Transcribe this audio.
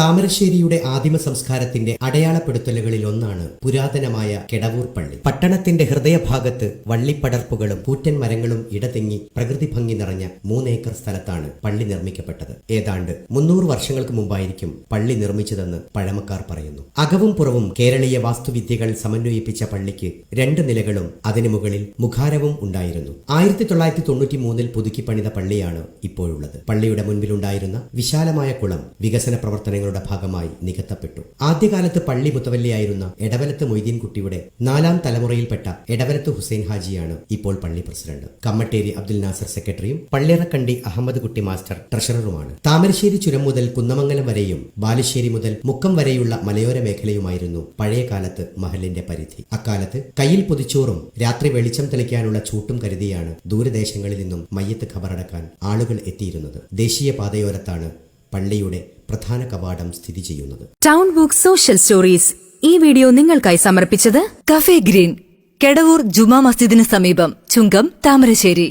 താമരശ്ശേരിയുടെ ആദിമ സംസ്കാരത്തിന്റെ അടയാളപ്പെടുത്തലുകളിൽ ഒന്നാണ് പുരാതനമായ കെടവൂർ പള്ളി. പട്ടണത്തിന്റെ ഹൃദയഭാഗത്ത് വള്ളിപ്പടർപ്പുകളും കൂറ്റൻ മരങ്ങളും ഇടതിങ്ങി പ്രകൃതി ഭംഗി നിറഞ്ഞ മൂന്നേക്കർ സ്ഥലത്താണ് പള്ളി നിർമ്മിക്കപ്പെട്ടത്. ഏതാണ്ട് മുന്നൂറ് വർഷങ്ങൾക്ക് മുമ്പായിരിക്കും പള്ളി നിർമ്മിച്ചതെന്ന് പഴമക്കാർ പറയുന്നു. അകവും പുറവും കേരളീയ വാസ്തുവിദ്യകൾ സമന്വയിപ്പിച്ച പള്ളിക്ക് രണ്ട് നിലകളും അതിനു മുകളിൽ മുഖാരവും ഉണ്ടായിരുന്നു. ആയിരത്തി തൊള്ളായിരത്തി തൊണ്ണൂറ്റി മൂന്നിൽ പുതുക്കി പണിത പള്ളിയാണ് ഇപ്പോഴുള്ളത്. പള്ളിയുടെ മുൻപിലുണ്ടായിരുന്ന വിശാലമായ കുളം വികസന പ്രവർത്തനങ്ങളുടെ ഭാഗമായി നികത്തപ്പെട്ടു. ആദ്യകാലത്ത് പള്ളി മുത്തവല്ലിയായിരുന്ന എടവലത്ത് മൊയ്തീൻകുട്ടിയുടെ നാലാം തലമുറയിൽപ്പെട്ട എടവലത്ത് ഹുസൈൻ ഹാജിയാണ് ഇപ്പോൾ പള്ളി പ്രസിഡന്റ്. കമ്മട്ടേരി അബ്ദുൽ നാസർ സെക്രട്ടറിയും പള്ളിയറക്കണ്ടി അഹമ്മദ് കുട്ടി മാസ്റ്റർ ട്രഷററുമാണ്. താമരശ്ശേരി ചുരം മുതൽ കുന്നമംഗലം വരെയും ബാലുശ്ശേരി മുതൽ മുക്കം വരെയുള്ള മലയോര മേഖലയുമായിരുന്നു പഴയ കാലത്ത് മഹലിന്റെ പരിധി. അക്കാലത്ത് കയ്യിൽ പൊതിച്ചോറും രാത്രി വെളിച്ചം തെളിക്കാനുള്ള ചൂട്ടും കരുതിയാണ് ദൂരദേശങ്ങളിൽ നിന്നും മയ്യത്ത് ഖബറടക്കാൻ ആളുകൾ എത്തിയിരുന്നത്. ദേശീയ പാതയോരത്താണ് പള്ളിയുടെ പ്രധാന കവാടം സ്ഥിതി ചെയ്യുന്നത്. ടൗൺ ബുക്ക് സോഷ്യൽ സ്റ്റോറീസ് ഈ വീഡിയോ നിങ്ങൾക്കായി സമർപ്പിച്ചത് കഫേ ഗ്രീൻ കെടവൂർ ജുമാ മസ്ജിദിന് സമീപം ചുങ്കം താമരശ്ശേരി.